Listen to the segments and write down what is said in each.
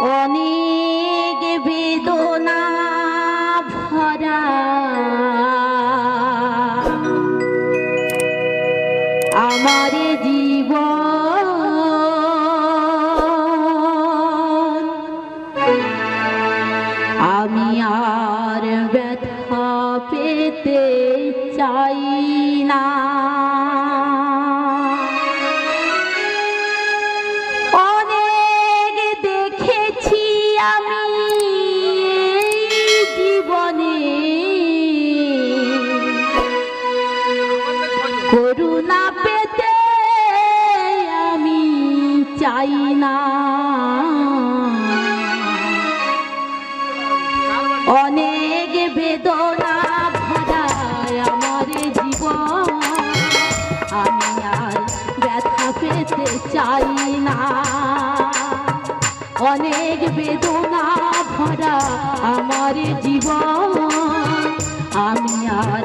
অনেক বেদনা ভরা। আমার জীব আমি আর করুণা পেতে আমি চাই না। অনেক বেদনা আমার আমি আর ব্যথা পেতে চাই না। অনেক বেদনা ভরা আমার জীবন, আমি আর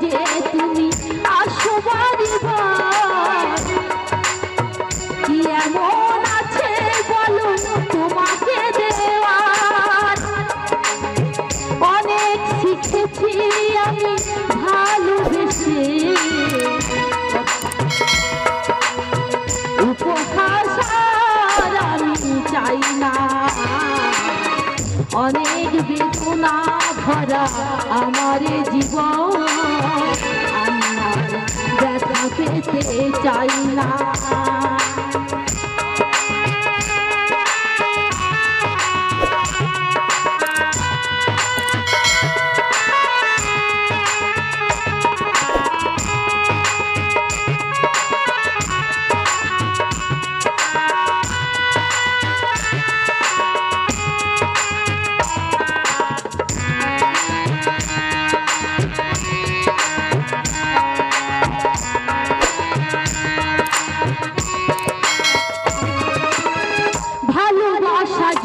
姐。অনেক বেদনা ভরা আমার জীবন। আমার ব্যথা পেতে চাই না।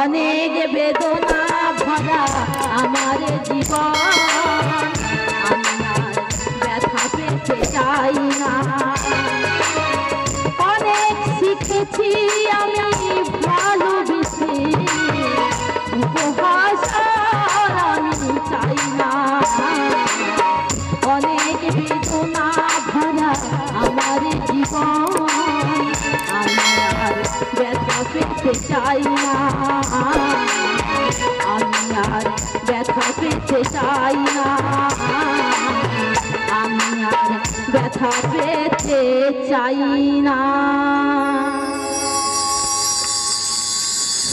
অনেক বেদনা ভরা আমার জীবন। ব্যথা পেতে চাই না। অনেক শিখেছি আমি ভালোবেসে। উপহাস পেতে চাই না। আমি আর ব্যথা পেতে চাই না। আমি আর ব্যথা পেতে চাই না।